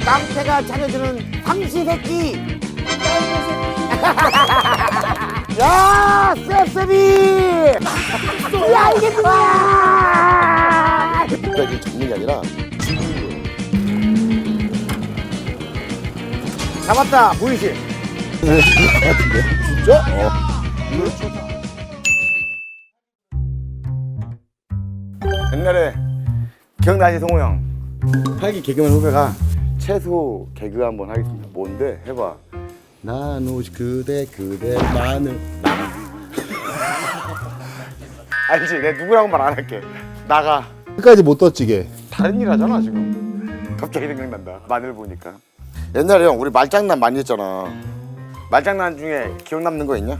깡패가 차려주는 삼시세끼 야 쎄쎄비 야 이게 뭐야 끝까지 잡는 게 아니라 잡았다 보이시 진짜? 어. 옛날에 기억나지 성호 형? 팔기 개그맨 후배가 최소 개그 한번 하겠습니다. 뭔데? 해봐. 난 오직 그대 그대만을 알지? 내 누구라고 말안 할게. 나가. 끝까지 못 덧지게. 다른 일 하잖아 지금. 갑자기 생각난다. 마늘 보니까. 옛날에 형 우리 말장난 많이 했잖아. 말장난 중에 기억 남는 거 있냐?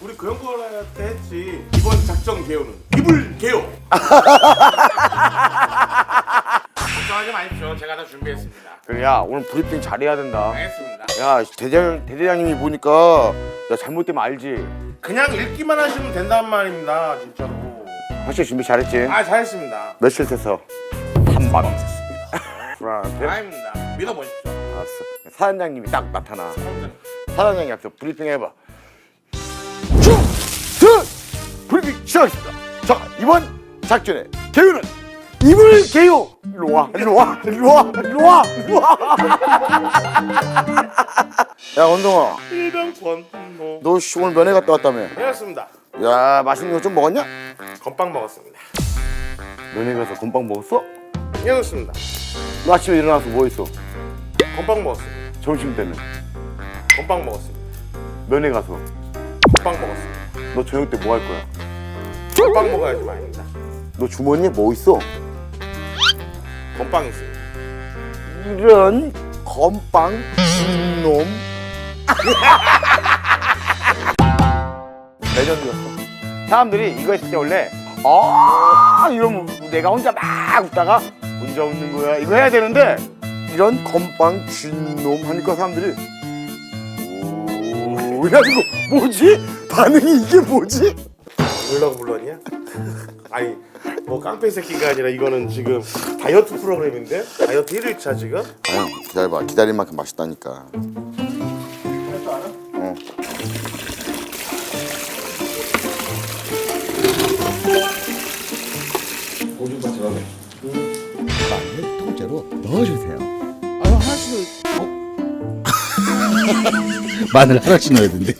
우리 그 형들한테 했지 이번 작전 개요는 이불 개요 걱정하지 마십시오 제가 다 준비했습니다 그래 야 오늘 브리핑 잘해야 된다. 알겠습니다 야 대장 대대장님이 보니까 야 잘못되면 알지. 그냥 읽기만 하시면 된단 말입니다 진짜로 확실히 준비 잘했지. 아 잘했습니다 며칠 됐어? 한 번. 불안한데? 아닙니다 믿어보십시오 알았어. 사단장님이 딱 나타나. 사단장님 앞서 브리핑 해봐. 주스 브리핑 시작하겠습니다. 자 이번 작전의 개요는 이불 개요. 일로 와, 일로 와, 일로 와, 일로 와, 일로 와. 야 원동아, 일병권 뭐너 씨, 오늘 면회 갔다 왔다며? 해봤습니다 야 맛있는 거 좀 먹었냐? 건빵 먹었습니다 면회 가서 건빵 먹었어? 해봤습니다 너 아침에 일어나서 뭐 했어? 건빵 먹었습니다 점심 때는 건빵 먹었습니다 면회 가서 건빵 먹었습니다 너 저녁 때 뭐 할 거야? 건빵 먹어야지 말입니다 너 주머니에 뭐 있어? 건빵 있습니다 이런 건빵 놈 레전드였어 사람들이 이거 했을 때 원래 아 이러면 내가 혼자 막 웃다가 혼자 웃는 거야 이거 해야 되는데 이런 건빵 쥐놈 하니까 사람들이 오 이래가지고 뭐지? 반응이 이게 뭐지? 뭐라고 불렀냐? 아니 뭐 깡패 새끼가 아니라 이거는 지금 다이어트 프로그램인데 다이어트 1일차 지금 아, 기다려봐 기다릴 만큼 맛있다니까 어. 마늘 통째로 넣어주세요. 아유 하나씩 마늘 하나씩 넣어야 된대.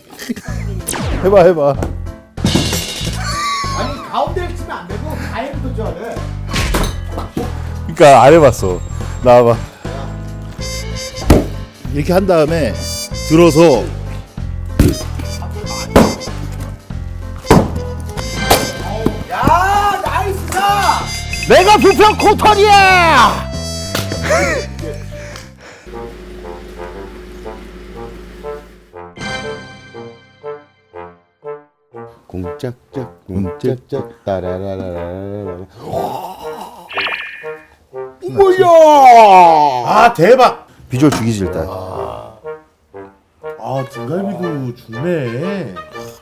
해봐 해봐. 그러니까 안 해봤어. 나와봐. 이렇게 한 다음에 들어서 야 나이스다 내가 부평 코털이야 공짝짝 공짝짝 따라라라라라 뭐야? 아 대박. 비주얼 죽이지 일단. 아. 등갈비도 주네.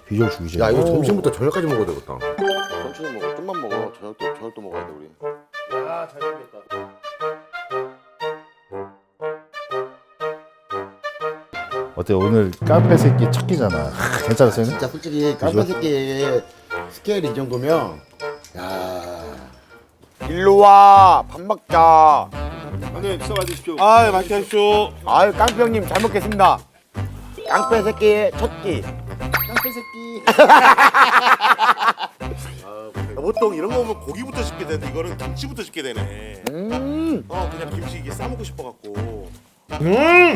비주얼 죽이지. 야 이거 점심부터 저녁까지 먹어야 되겠다. 천천히 먹어. 좀만 먹어. 저녁도 저녁도 먹어야 돼 우리. 아잘 생겼다. 어때? 오늘 깡패 새끼 찾기잖아. 괜찮았어요? 진짜 솔직히 깜빡 새끼의 스케일 이 정도면 야 일로 와 밥 먹자. 형님 수고하 주십시오. 아 맛있게 하십시오. 아유 깡패 형님 잘 먹겠습니다. 깡패 새끼의 첫끼. 깜빡 새끼. 보통 이런 거 보면 고기부터 씹게 되는데 이거는 김치부터 씹게 되네. 음. 어 그냥 김치 이게 싸 먹고 싶어 갖고. 음야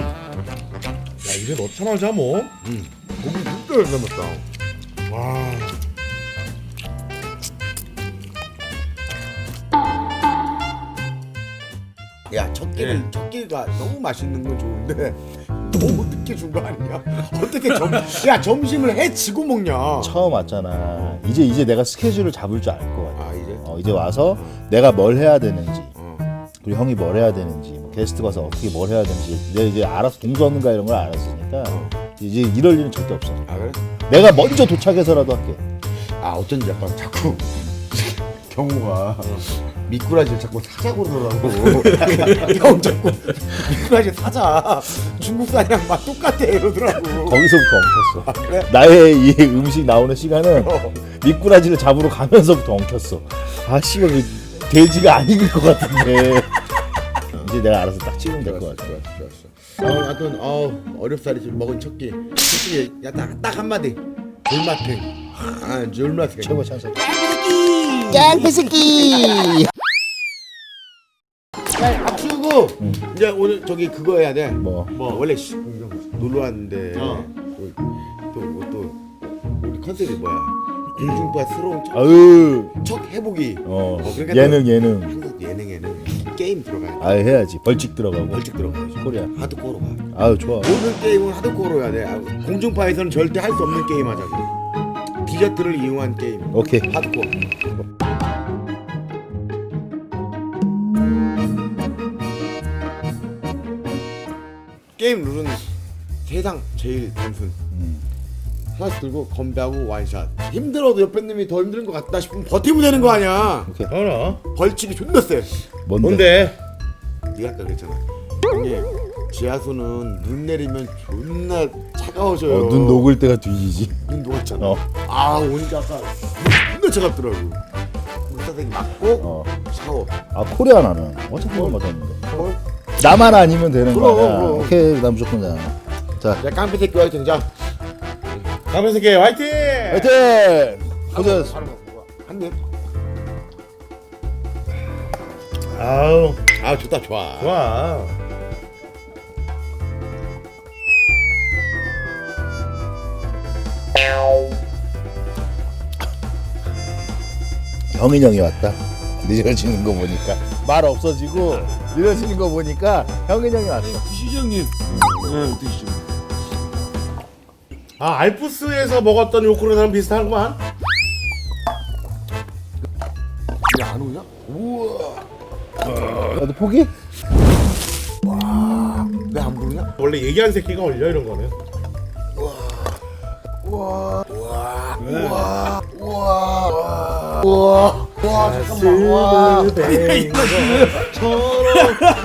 입에 넣자마자 뭐. 음. 고기 진짜 잘 삶았다. 와 야첫 끼를 첫 끼가 너무 맛있는 건 좋은데 너무 늦게 준 거 아니냐? 어떻게 점, 야 점심을 해 지고 먹냐? 처음 왔잖아. 이제 이제 내가 스케줄을 잡을 줄 알 것 같아. 아 이제 어, 이제 와서 내가 뭘 해야 되는지 그리고 형이 뭘 해야 되는지 뭐 게스트 가서 어떻게 뭘 해야 되는지 내가 이제 알아서 동서 없는가 이런 걸 알았으니까 이제 이럴 일은 절대 없어. 아 그래? 내가 먼저 도착해서라도 할게. 아 어쩐지 약간 자꾸 경우가 미꾸라지를 자꾸 사자고 그러더라고. 형 자꾸 미꾸라지 사자. 중국산이랑 맛 똑같아 이러더라고. 거기서부터 엉켰어. 그래? 나의 이 음식 나오는 시간은 미꾸라지를 잡으러 가면서부터 엉켰어. 아 씨발 그 돼지가 안 익을 것 같은데. 이제 내가 알아서 딱 찍으면 될것 같아. 어, 하여튼 어 어렵사리 좀 먹은 첫 끼. 솔직히 야딱 한마디. 졸맛탱. 아 졸맛탱. 최고 찬스. 야, 밥 치우고 이제 오늘 저기 그거 해야 돼. 뭐? 뭐 원래 시, 놀러 왔는데 어. 또또 또, 우리 컨셉이 뭐야? 공중파스러운 척, 아유. 척 해보기. 어. 어, 그러니까 예능 예능. 한국 예능에는 게임 들어가야 돼. 아 해야지. 벌칙 들어가고. 벌칙 들어가야지. 코리아. 하드코어로 가. 아유 좋아. 모든 게임은 하드코어로 해야 돼. 아, 공중파에서는 절대 할 수 없는 게임 하자고. 디저트를 이용한 게임. 오케이. 하드코어. 게임 룰은 세상 제일 단순. 하나씩 들고 건배하고 완샷. 힘들어도 옆에 놈이 더 힘든 것 같다 싶으면 버티면 되는 거 아니야. 알아. 벌칙이 존나 세. 뭔데? 뭔데? 네가 아까 그랬잖아. 형님 지하수는 눈 내리면 존나 차가워져요. 어, 눈 녹을 때가 뒤지지. 눈 녹았잖아. 어. 아 오니까 아까 존나 차갑더라고. 물사생이 맞고 어. 샤워. 아 코리아 나는 어차피 못 맞았는데. 어? 나만 아니면 되는 그럼, 거야. 그럼. 오케이 나 무조건 잖아. 자. 야 깡패 새끼 화이팅 자. 가면서 게 화이팅! 화이팅! 고생했어. 한 입. 아우 아 좋다 좋아. 좋아. 형인 형이 왔다. 늦어지는 거 보니까 말 없어지고 늦어지는 거 보니까 형인 형이 왔어. 아 알프스에서 먹었던 요구르트랑 비슷한구만. 야안 오냐? 너도 포기? 왜 안 부르냐? 원래 얘기한 새끼가 올려 이런 거는.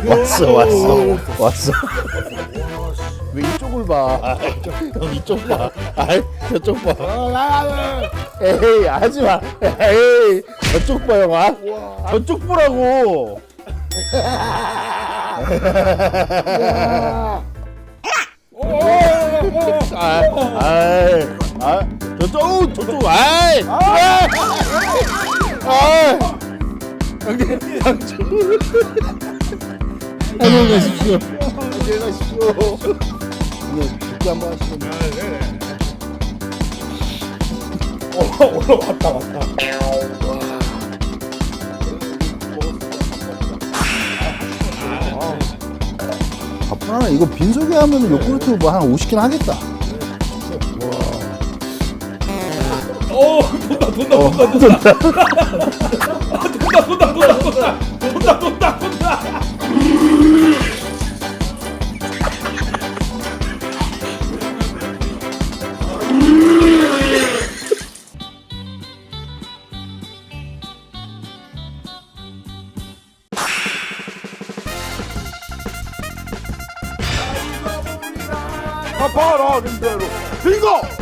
왔어 왔어 왔어. 왜 이쪽을 봐? 형 이쪽 봐. 아이 저쪽 봐. 에이 하지 마. 에이 저쪽 봐 형아. 저쪽 보라고. 아, 아이, 아, 저쪽, 저쪽, 아이, 아이, 아이, 형님, 상처. 안녕히 가십시오. 안녕히 가십시오. 형님, 죽기 한번 하시면. 올라왔다 왔다. 바쁘나 이거 빈속에 하면 요구르트 뭐 한 50개 하겠다. 어, 돈다, 돈다, 돈다, 돈다. 바라는 대로. 빙고